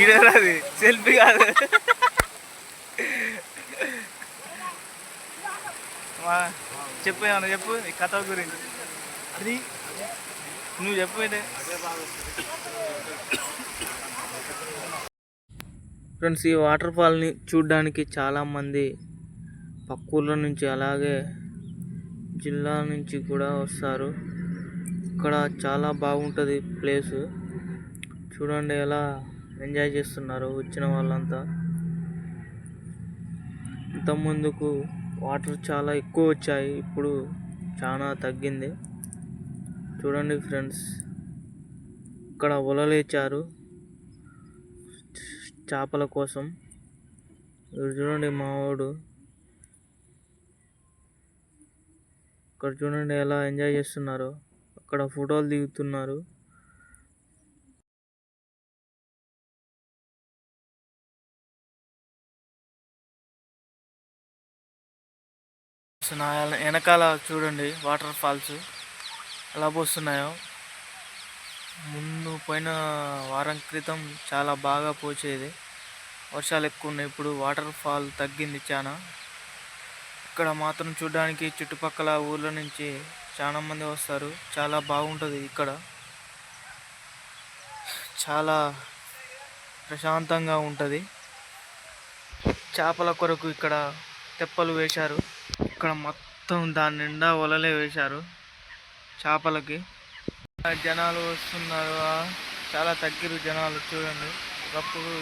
ఈడరాది selfie కాదు. చెప్పు ఏమన్నా చెప్పు ఈ కథ గురించి. అది నువ్వు చెప్పు అయితే. ఫ్రెండ్స్ ఈ వాటర్ ఫాల్ని చూడడానికి చాలామంది పక్క ఊర్ల నుంచి అలాగే జిల్లా నుంచి కూడా వస్తారు. ఇక్కడ చాలా బాగుంటుంది ప్లేసు. చూడండి ఎలా ఎంజాయ్ చేస్తున్నారు వచ్చిన వాళ్ళంతా. ఇంతకుముందుకు వాటర్ చాలా ఎక్కువ వచ్చాయి ఇప్పుడు చాలా తగ్గింది. చూడండి ఫ్రెండ్స్ ఇక్కడ వలలేచారు చేపల కోసం. ఇక్కడ చూడండి మా వాడు ఇక్కడ చూడండి ఎలా ఎంజాయ్ చేస్తున్నారో. అక్కడ ఫోటోలు దిగుతున్నారు. నా వెనకాల చూడండి వాటర్ ఫాల్స్ ఎలా పోస్తున్నాయో. ముందు పోయిన వారం క్రితం చాలా బాగా పోచేది. వర్షాలు ఎక్కువ ఉన్నాయి ఇప్పుడు వాటర్ ఫాల్ తగ్గింది చాలా ఇక్కడ మాత్రం చూడడానికి చుట్టుపక్కల ఊర్ల నుంచి చాలా మంది వస్తారు. చాలా బాగుంటుంది ఇక్కడ. చాలా ప్రశాంతంగా ఉంటుంది. చేపల కొరకు ఇక్కడ తెప్పలు వేశారు. ఇక్కడ మొత్తం దాని నిండా వలలే వేశారు చేపలకి. జనాలు వస్తున్నారు. చాలా తగ్గిరు జనాలు చూడండి. ఒకప్పుడు